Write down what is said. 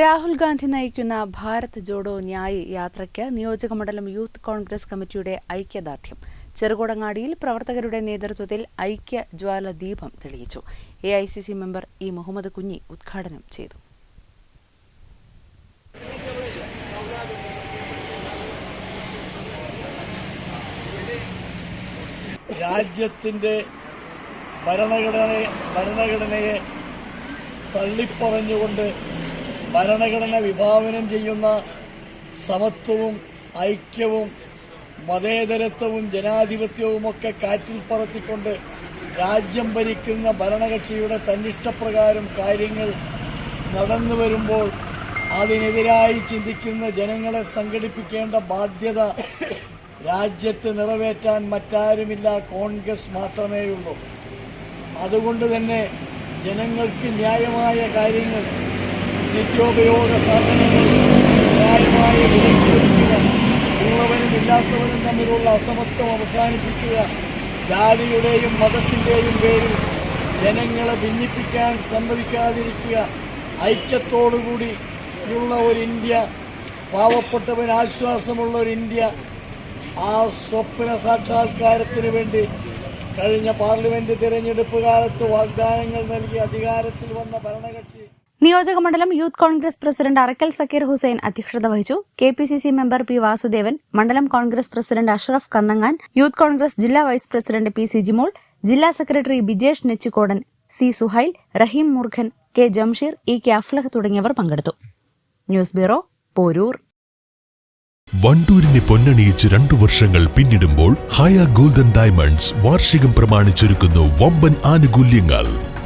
Rahul Gandhi നയിക്കുന്ന ഭാരത് ജോഡോ ന്യായ് യാത്രയ്ക്ക് നിയോജകമണ്ഡലം യൂത്ത് കോൺഗ്രസ് കമ്മിറ്റിയുടെ ഐക്യദാർഢ്യം. ചെറുകോടങ്ങാടിയിൽ പ്രവർത്തകരുടെ നേതൃത്വത്തിൽ ഐക്യ ജ്വാല ദീപം തെളിയിച്ചു. A I C C member E Muhammad Kunhi ഉദ്ഘാടനം ചെയ്തു. രാജ്യത്തിന്റെ ഭരണഘടനയെ ഭരണഘടനയെ തള്ളിപ്പറഞ്ഞുകൊണ്ട് ഭരണഘടന വിഭാവനം ചെയ്യുന്ന സമത്വവും ഐക്യവും മതേതരത്വവും ജനാധിപത്യവുമൊക്കെ കാറ്റിൽ പറത്തിക്കൊണ്ട് രാജ്യം ഭരിക്കുന്ന ഭരണകക്ഷിയുടെ തന്നിഷ്ടപ്രകാരം കാര്യങ്ങൾ നടന്നു വരുമ്പോൾ അതിനെതിരായി ചിന്തിക്കുന്ന ജനങ്ങളെ സംഘടിപ്പിക്കേണ്ട ബാധ്യത രാജ്യത്ത് നിറവേറ്റാൻ മറ്റാരുമില്ല കോൺഗ്രസ് മാത്രമേയുള്ളൂ. അതുകൊണ്ട് തന്നെ ജനങ്ങൾക്ക് ന്യായമായ കാര്യങ്ങൾ നിത്യോപയോഗ സാധനങ്ങൾ ഉള്ളവനും ഇല്ലാത്തവനും തമ്മിലുള്ള അസമത്വം അവസാനിപ്പിക്കുക. ജാതിയുടെയും മതത്തിന്റെയും പേരിൽ ജനങ്ങളെ ഭിന്നിപ്പിക്കാൻ സമ്മതിക്കാതിരിക്കുക. ഐക്യത്തോടുകൂടി ഉള്ള ഒരു ഇന്ത്യ പാവപ്പെട്ടവന് ആശ്വാസമുള്ള ഒരു ഇന്ത്യ ആ സ്വപ്ന സാക്ഷാത്കാരത്തിന് വേണ്ടി കഴിഞ്ഞ പാർലമെന്റ് തിരഞ്ഞെടുപ്പ് കാലത്ത് വാഗ്ദാനങ്ങൾ നൽകി അധികാരത്തിൽ വന്ന ഭരണകക്ഷി നിയോജകമണ്ഡലം യൂത്ത് കോൺഗ്രസ് പ്രസിഡന്റ് അറക്കൽ സക്കീർ ഹുസൈൻ അധ്യക്ഷത വഹിച്ചു. K P C C member P Vasudevan മണ്ഡലം കോൺഗ്രസ് പ്രസിഡന്റ് അഷ്റഫ് കന്നങ്ങാൻ യൂത്ത് കോൺഗ്രസ് ജില്ലാ vice president P C Jimol ജില്ലാ secretary Bijesh Nechikodan C Suhail Raheem Murkhan K Jamsheer E K Aflah തുടങ്ങിയവർ പങ്കെടുത്തു. News bureau Porur. വണ്ടൂരിനെ പൊന്നണിയിച്ച് രണ്ടു വർഷങ്ങൾ പിന്നിടുമ്പോൾ ഹയ ഗോൾഡൻ ഡയമണ്ട്സ് വാർഷികം പ്രമാണിച്ചൊരുക്കുന്നു വമ്പൻ ആനുകൂല്യങ്ങൾ.